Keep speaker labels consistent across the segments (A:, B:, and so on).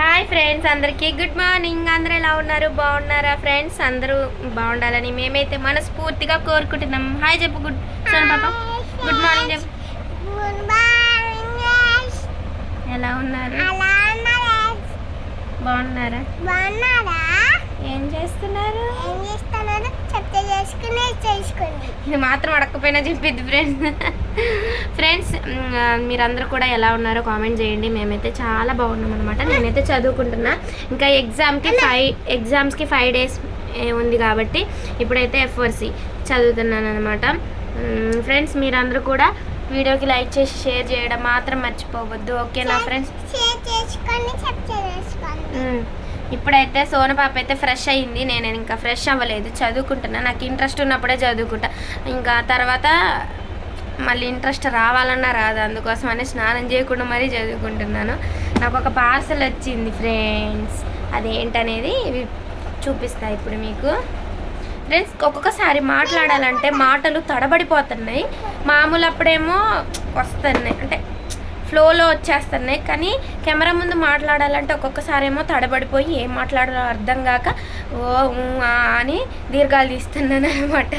A: Hi friends అందరికీ good morning అందరూ ఎలా ఉన్నారు? బాగున్నారా ఫ్రెండ్స్ అందరూ బాగుండాలని మేమైతే మనస్ఫూర్తిగా కోరుకుంటున్నాం. హాయ్ చెప్పు గుడ్ పాప. గుడ్ మార్నింగ్ చెప్పు. ఎలా ఉన్నారు? బాగున్నారా? ఏం చేస్తున్నారు? ఇది మాత్రం అడగకపోయినా చెప్పిద్ది ఫ్రెండ్స్ ఫ్రెండ్స్ మీరందరూ కూడా ఎలా ఉన్నారో కామెంట్ చేయండి. మేమైతే చాలా బాగున్నాం అనమాట నేనైతే చదువుకుంటున్నా. ఇంకా ఎగ్జామ్కి ఫైవ్ ఎగ్జామ్స్కి ఫైవ్ డేస్ ఉంది కాబట్టి ఇప్పుడైతే ఎఫ్ఓర్సి చదువుతున్నాను అనమాట ఫ్రెండ్స్ మీరందరూ కూడా వీడియోకి లైక్ చేసి షేర్ చేయడం మాత్రం మర్చిపోవద్దు. ఓకేనా ఫ్రెండ్స్ మ్మ్. ఇప్పుడైతే సోన పాప అయితే ఫ్రెష్ అయ్యింది. నేను ఇంకా ఫ్రెష్ అవ్వలేదు. చదువుకుంటున్నా. నాకు ఇంట్రెస్ట్ ఉన్నప్పుడే చదువుకుంటా. ఇంకా తర్వాత మళ్ళీ ఇంట్రెస్ట్ రావాలన్నా రాదు. అందుకోసం అని స్నానం చేయకుండా మరీ చదువుకుంటున్నాను. నాకు ఒక పార్సల్ వచ్చింది ఫ్రెండ్స్ అదేంటనేది ఇవి చూపిస్తా ఇప్పుడు మీకు. ఫ్రెండ్స్ ఒక్కొక్కసారి మాట్లాడాలంటే మాటలు తడబడిపోతున్నాయి. మామూలు అప్పుడేమో వస్తున్నాయి. అంటే ఫ్లోలో వచ్చేస్తున్నాయి. కానీ కెమెరా ముందు మాట్లాడాలంటే ఒక్కొక్కసారి ఏమో తడబడిపోయి ఏం మాట్లాడాలో అర్థం కాక ఓ అని దీర్ఘాలు తీస్తున్నాను అనమాట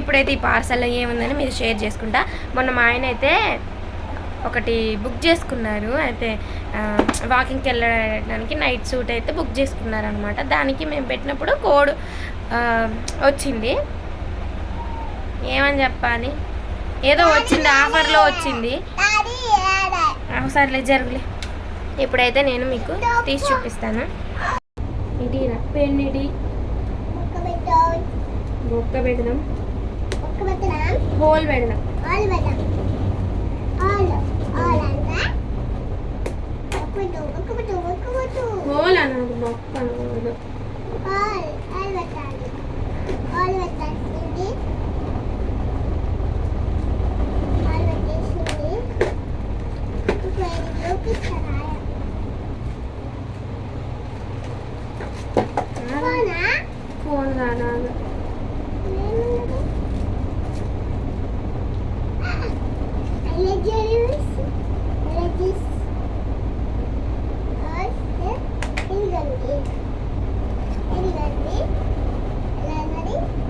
A: ఇప్పుడైతే ఈ పార్సల్లో ఏముందని మీరు షేర్ చేసుకుంటా. మొన్న మా ఆయన అయితే ఒకటి బుక్ చేసుకున్నారు. అయితే వాకింగ్కి వెళ్ళడానికి నైట్ సూట్ అయితే బుక్ చేసుకున్నారు అనమాట దానికి మేము పెట్టినప్పుడు కోడ్ వచ్చింది. ఏమని చెప్పాలి? ఏదో వచ్చింది ఆఫర్లో వచ్చింది. సర్లే జరుగులే. ఇప్పుడైతే నేను మీకు తీసి చూపిస్తాను. ఇది పెన్ ఇది? బొక్క పెడదాం హోల్ పెడదాం హోల్ అన్నది బొక్క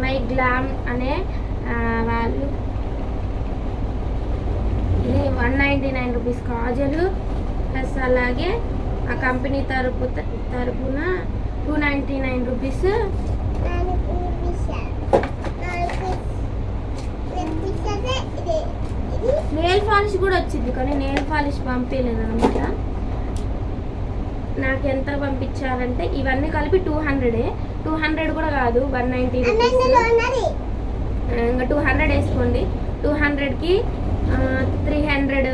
A: మై గ్లామ్ అనే వాళ్ళు. ఇది వన్ నైంటీ నైన్ రూపీస్ కాజలు. ప్లస్ అలాగే ఆ కంపెనీ తరపు తరపున two ninety nine rupees nail polish కూడా వచ్చింది కానీ నెయిల్ పాలిష్ పంపించలేదు అనమాట నాకు ఎంత పంపించారంటే ఇవన్నీ కలిపి టూ హండ్రెడే టూ హండ్రెడ్ కూడా కాదు వన్ నైంటీ రూపీస్ ఇంకా టూ హండ్రెడ్ వేసుకోండి. టూ హండ్రెడ్కి three hundred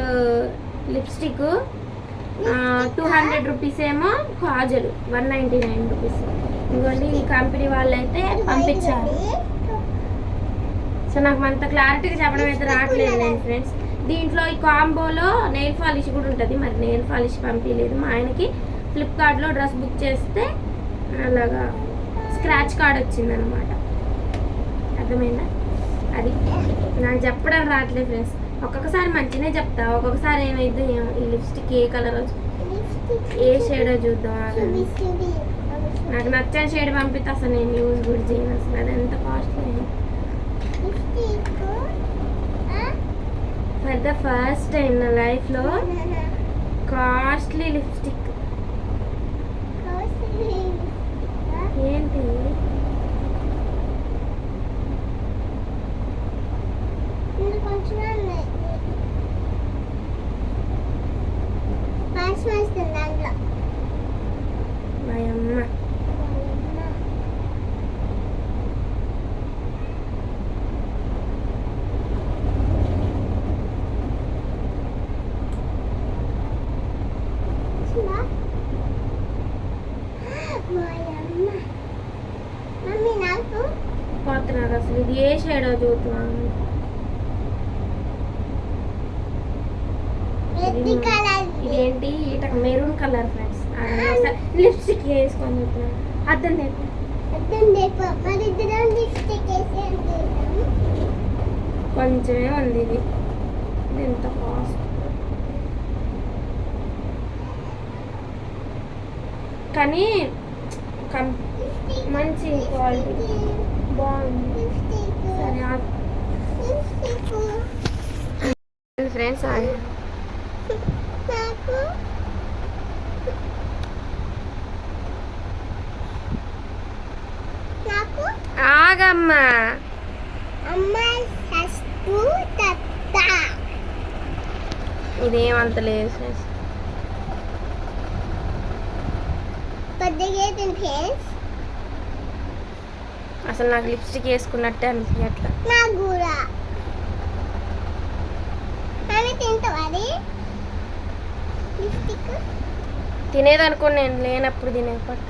A: lipstick two hundred rupees ఏమో kajal one ninety nine rupees ఇంకోండి ఈ కంపెనీ వాళ్ళు అయితే పంపించారు. సో నాకు అంత క్లారిటీగా చెప్పడం అయితే రావట్లేదు నేను ఫ్రెండ్స్ దీంట్లో ఈ కాంబోలో నెయిల్ పాలిష్ కూడా ఉంటుంది. మరి నెయిల్ పాలిష్ పంపించలేదు మా ఆయనకి ఫ్లిప్కార్ట్లో డ్రెస్ బుక్ చేస్తే అలాగా స్క్రాచ్ కార్డ్ వచ్చిందనమాట. అర్థమైందా? అది. నాకు చెప్పడం రావట్లేదు ఫ్రెండ్స్. ఒక్కొక్కసారి మంచిగానే చెప్తా. ఒక్కొక్కసారి ఏమైందో ఏమో. ఈ లిప్స్టిక్ ఏ కలర్ ఏ షేడో చూద్దాం నాకు నచ్చని షేడ్ పంపిస్తే అసలు నేను యూజ్ కూడా చేయను. అసలు అది ఎంత costly for the first time నా లైఫ్లో కాస్ట్లీ లిప్స్టిక్ ఏంటి
B: దాంట్లో
A: మా అమ్మ
B: వచ్చిందా మాయమ్మ మమ్మీ నాకు
A: కొత్త నాకు అసలు ఇది ఏ షేడో చూద్దాం? ఇదేంటి? ఇట మెరూన్ కలర్ ఫ్రెండ్స్. లిప్స్టిక్ వేసుకొని చెప్పిన? అర్థం లేదు కొంచెమే ఉంది ఇది. ఎంత కాస్ట్ కానీ మంచి క్వాలిటీ బాగుంది సరే ఫ్రెండ్స్ ఆగమ్మా. ఇదేమంత లేదు ఫ్రెండ్స్.
B: పెద్దగా ఫ్రెండ్స్
A: అసలు నాకు లిప్స్టిక్ వేసుకున్నట్టే అనిపించట్లా
B: నాకు కూడా
A: తినేదనుకోని నేను లేనప్పుడు తినేపడు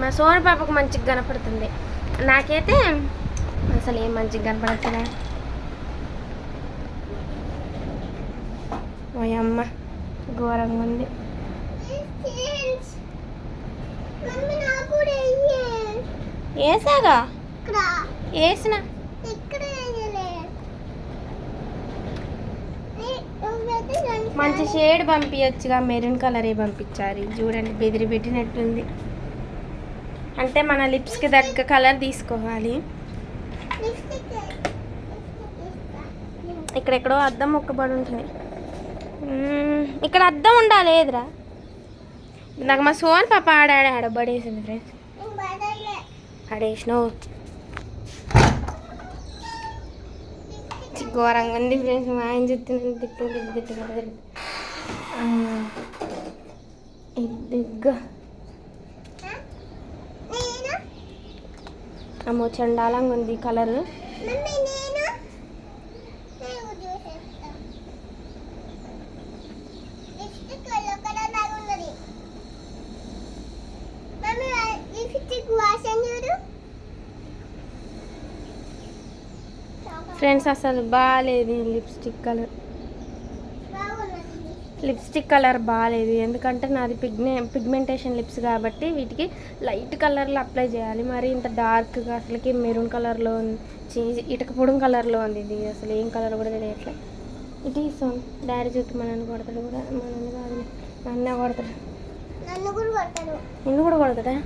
A: మా సోని పాపకు మంచిగా కనపడుతుంది. నాకైతే అసలు ఏం మంచిగా కనపడట్లే ఓ అమ్మ ఘోరంగా ఉంది
B: ఫ్రెండ్స్ మమ్మీ నాకు కూడా వెయ్యి
A: వేసాగా వేసిన మంచి షేడ్ పంపించచ్చుగా మెరూన్ కలరే పంపించారు. చూడండి బెదిరి పెట్టినట్టుంది అంటే మన లిప్స్కి తగ్గ కలర్ తీసుకోవాలి. ఇక్కడెక్కడో అద్దం మొక్కబడి ఉంటుంది. ఇక్కడ అద్దం ఉండాలి ఏదిరా? నాకు మా సోన్ పాప ఆడాడు ఆడబడేసింది ఫ్రెండ్స్ ఆడేసినావు ఘోరంగా ఉంది ఫ్రెండ్స్ మా ఆయన చెప్తున్నాను తిట్టు తిట్టు తిట్టు అమ్మో చండాలంగా ఉంది కలర్
B: మమ్మీ నేను నేను చూసేస్తా లిప్స్టిక్ ఎల్లో కలర్ లాగా ఉన్నది మమ్మీ వా- లిప్స్టిక్ వాసన చూడు
A: ఫ్రెండ్స్ అసలు బాగాలేదు లిప్స్టిక్ కలర్. లిప్స్టిక్ కలర్ బాగాలేదు ఎందుకంటే నాది పిగ్మె పిగ్మెంటేషన్ లిప్స్ కాబట్టి వీటికి లైట్ కలర్లో అప్లై చేయాలి. మరి ఇంత డార్క్గా అసలుకి మెరూన్ కలర్లో ఉంది ఇటుక పొడుం కలర్లో ఉంది ఇది. అసలు ఏం కలర్ కూడా తెలియట్లే. ఇటు ఇస్తాం డాడీ చూస్తే మనల్ని కొడతాడు కూడా. మనల్ని కాదు. నన్నే కొడతాడు.
B: నన్ను కూడా
A: నిన్ను కొడతాడా?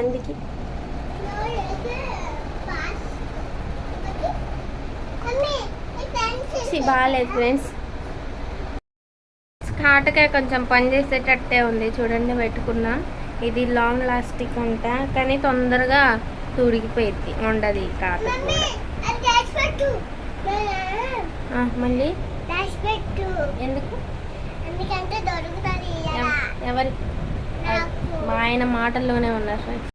A: అందుకే.
B: పెన్సిల్
A: సి బాగాలేదు ఫ్రెండ్స్. కాటకాయ కొంచెం పని చేసేటట్టే ఉంది. చూడండి పెట్టుకున్నా. ఇది లాంగ్ లాస్టిక్ అంట కానీ తొందరగా తుడిగిపోయింది ఉండదు కాట కూడా. మళ్ళీ? ఎందుకు? ఎవరి? మా ఆయన మాటల్లోనే ఉన్నారు ఫ్రెండ్స్.